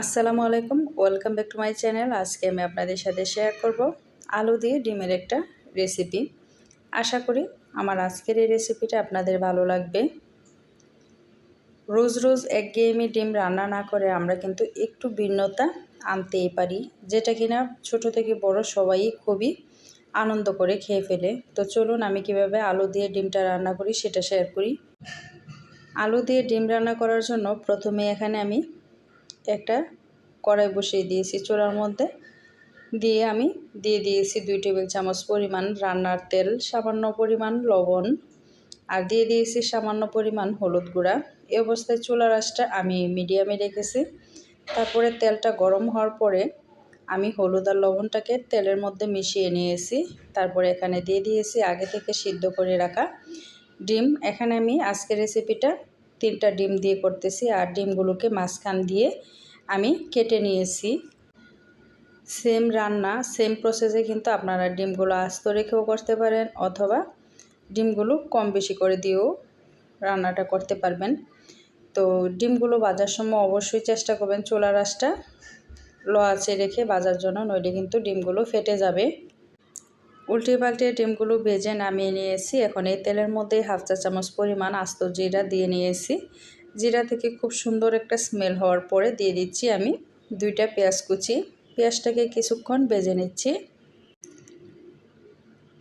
আসসালামু আলাইকুম, welcome back to my channel. আজকে আমি আপনাদের সাথে শেয়ার করব আলু দিয়ে ডিমের একটা রেসিপি। আশা করি আমার আজকের এই রেসিপিটা আপনাদের ভালো লাগবে। রোজ রোজ একঘেয়েমি ডিম রান্না না করে আমরা কিন্তু একটু ভিন্নতা আনতেই পারি, যেটা কিনা ছোট থেকে বড় সবাই খুবই আনন্দ করে খেয়ে ফেলে। তো চলুন আমি কীভাবে আলু দিয়ে ডিমটা রান্না করি সেটা শেয়ার করি। আলু দিয়ে ডিম রান্না করার জন্য প্রথমে এখানে আমি একটা কড়াই বসিয়ে দিয়েছি চোলার মধ্যে। দিয়ে আমি দিয়ে দিয়েছি দুই টেবিল চামচ পরিমাণ রান্নার তেল, সামান্য পরিমাণ লবণ আর দিয়ে দিয়েছি সামান্য পরিমাণ হলুদ গুঁড়া। এ অবস্থায় চুলার আঁচটা আমি মিডিয়ামে রেখেছি। তারপরে তেলটা গরম হওয়ার পরে আমি হলুদ আর লবণটাকে তেলের মধ্যে মিশিয়ে নিয়েছি। তারপরে এখানে দিয়ে দিয়েছি আগে থেকে সিদ্ধ করে রাখা ডিম। এখানে আমি আজকের রেসিপিটা তিনটা ডিম দিয়ে করতেছি আর ডিমগুলোকে মাঝখান দিয়ে আমি কেটে নিয়েছি। সেম রান্না সেম প্রসেসে কিন্তু আপনারা ডিমগুলো আস্ত রেখেও করতে পারেন অথবা ডিমগুলো কম বেশি করে দিয়েও রান্নাটা করতে পারবেন। তো ডিমগুলো বাজার সময় অবশ্যই চেষ্টা করবেন চোলা রাসটা ল আছে রেখে বাজার জন্য নইলে কিন্তু ডিমগুলো ফেটে যাবে। উল্টে পাল্টে ডিমগুলো ভেজে নামিয়ে নিয়েছি। এখন এই তেলের মধ্যে হাফ চা চামচ পরিমাণ আস্ত জিরা দিয়ে নিয়েছি। জিরা থেকে খুব সুন্দর একটা স্মেল হওয়ার পরে দিয়ে দিচ্ছি আমি দুইটা পেঁয়াজ কুচি। পেঁয়াজটাকে কিছুক্ষণ বেজে নিচ্ছি।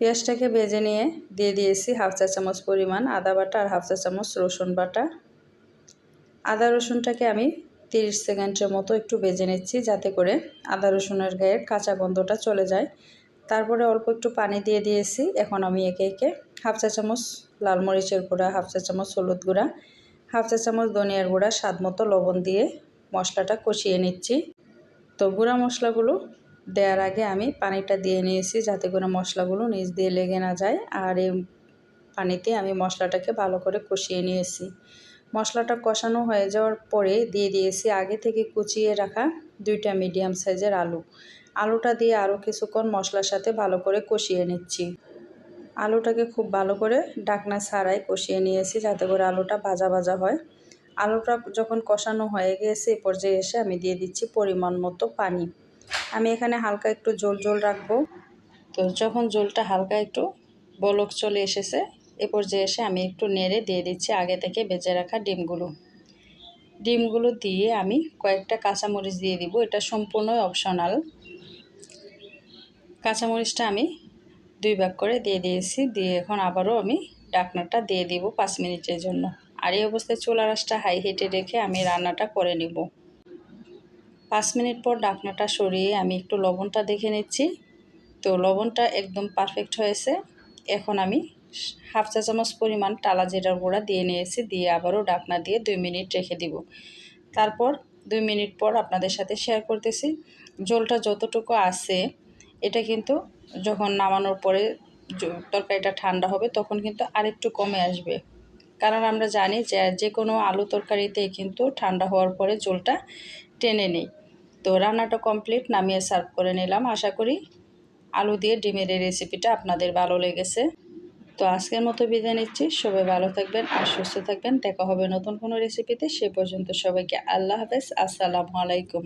পেঁয়াজটাকে বেজে নিয়ে দিয়ে দিয়েছি হাফ চা চামচ পরিমাণ আদা বাটা আর হাফ চা চামচ রসুন বাটা। আদা রসুনটাকে আমি তিরিশ সেকেন্ডের মতো একটু বেজে নিচ্ছি যাতে করে আদা রসুনের গায়ের কাঁচা গন্ধটা চলে যায়। তারপরে অল্প একটু পানি দিয়ে দিয়েছি। এখন আমি একে একে হাফ চা চামচ লাল মরিচের গুঁড়া, হাফ চা চামচ হলুদ গুঁড়া, হাফ চা চামচ ধনিয়ার গুঁড়া, স্বাদ মতো লবণ দিয়ে মশলাটা কষিয়ে নিচ্ছি। তো গুঁড়া মশলাগুলো দেওয়ার আগে আমি পানিটা দিয়ে নিয়েছি যাতে করে মশলাগুলো নিচ দিয়ে লেগে না যায়। আর এই পানিতে আমি মশলাটাকে ভালো করে কষিয়ে নিয়েছি। মশলাটা কষানো হয়ে যাওয়ার পরে দিয়ে দিয়েছি আগে থেকে কুচিয়ে রাখা দুইটা মিডিয়াম সাইজের আলু। আলুটা দিয়ে আরও কিছুক্ষণ মশলার সাথে ভালো করে কষিয়ে নিচ্ছি। আলুটাকে খুব ভালো করে ডাকনা ছাড়াই কষিয়ে নিয়েছি যাতে করে আলুটা ভাজা ভাজা হয়। আলুটা যখন কষানো হয়ে গিয়েছে এ পর্যায়ে এসে আমি দিয়ে দিচ্ছি পরিমাণ মতো পানি। আমি এখানে হালকা একটু জল জল রাখব। তো যখন জলটা হালকা একটু বলক চলে এসেছে, এ পর্যায়ে এসে আমি একটু নেড়ে দিয়ে দিচ্ছি আগে থেকে বেজে রাখা ডিমগুলো। ডিমগুলো দিয়ে আমি কয়েকটা কাঁচামরিচ দিয়ে দিব। এটা সম্পূর্ণই অপশনাল কাঁচামরিচটা আমি দুই ভাগ করে দিয়ে দিয়েছি। দিয়ে এখন আবারও আমি ডাকনাটা দিয়ে দিব পাঁচ মিনিটের জন্য। আর এই অবস্থায় চুলা রাসটা হাই হিটে রেখে আমি রান্নাটা করে নিব। পাঁচ মিনিট পর ডাকনাটা সরিয়ে আমি একটু লবণটা দেখে নিচ্ছি। তো লবণটা একদম পারফেক্ট হয়েছে। এখন আমি হাফ চা চামচ পরিমাণ টালা জিরার গুঁড়া দিয়ে নিয়েছি। দিয়ে আবারও ডাকনা দিয়ে দুই মিনিট রেখে দিব। তারপর দুই মিনিট পর আপনাদের সাথে শেয়ার করতেছি। জলটা যতটুকু আছে এটা কিন্তু যখন নামানোর পরে তরকারিটা ঠান্ডা হবে তখন কিন্তু আরেকটু কমে আসবে। কারণ আমরা জানি যে যে কোনো আলু তরকারিতে কিন্তু ঠান্ডা হওয়ার পরে জলটা টেনে নেই। তো রান্নাটা কমপ্লিট, নামিয়ে সার্ভ করে নিলাম। আশা করি আলু দিয়ে ডিমের এই রেসিপিটা আপনাদের ভালো লেগেছে। তো আজকের মতো বিদায় নিচ্ছি। সবাই ভালো থাকবেন আর সুস্থ থাকবেন। দেখা হবে নতুন কোনো রেসিপিতে। সে পর্যন্ত সবাইকে আল্লাহ হাফেজ। আসসালামু আলাইকুম।